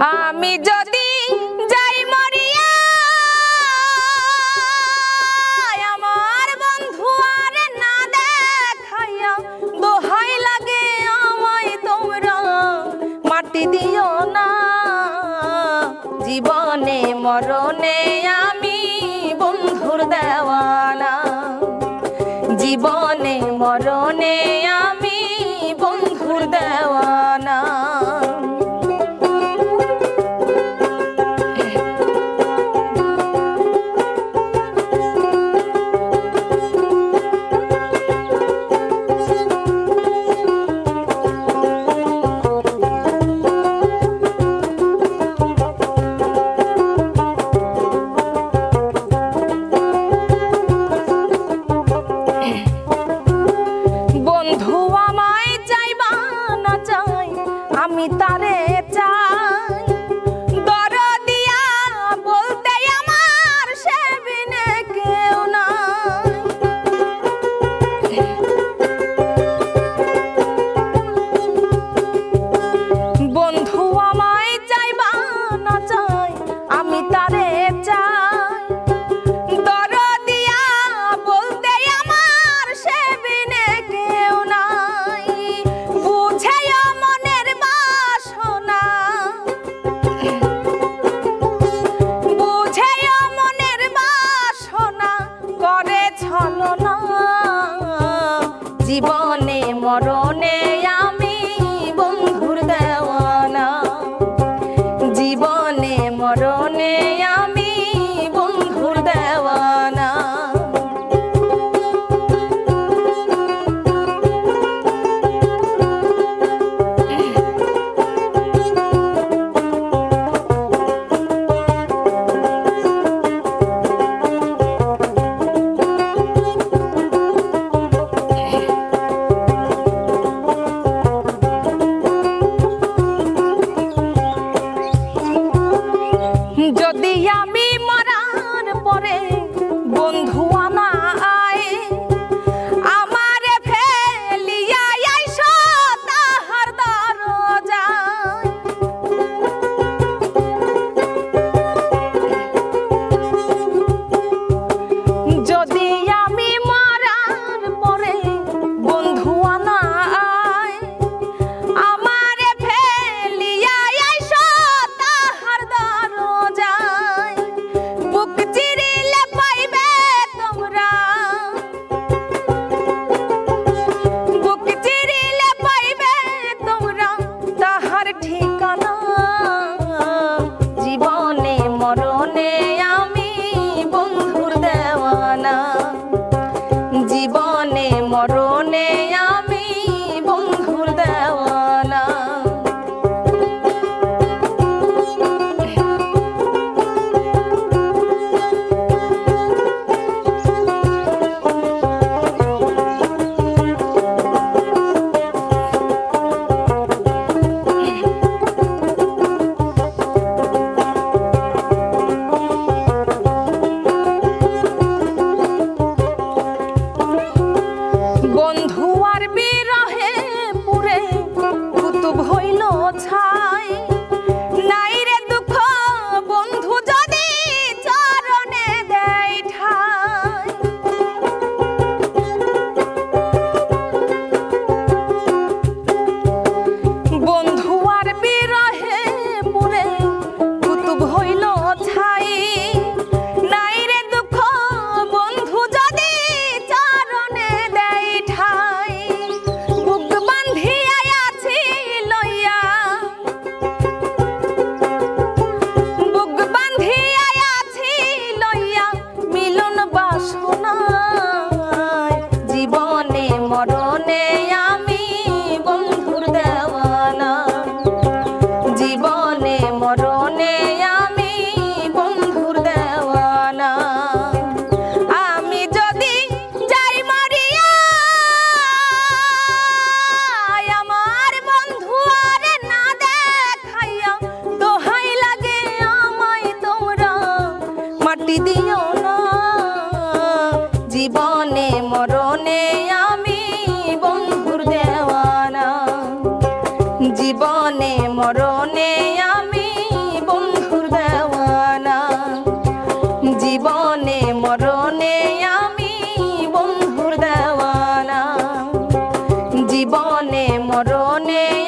আমি যদি যাই মরিয়া, আমার বন্ধু আর না দেখাইয়া, দোহাই লাগে আমায় তোমরা, মাটি দিও না। জীবনে মরণে আমি বন্ধুর দেওয়ানা। জীবনে মরণে আমি জীবনে মরণে name. ভুলি দিও না। জীবনে, মরণে আমি বন্ধুর দেওয়ানা। জীবনে, মরণে আমি বন্ধুর দেওয়ানা। জীবনে, মরণে আমি বন্ধুর দেওয়ানা। জীবনে, মরণে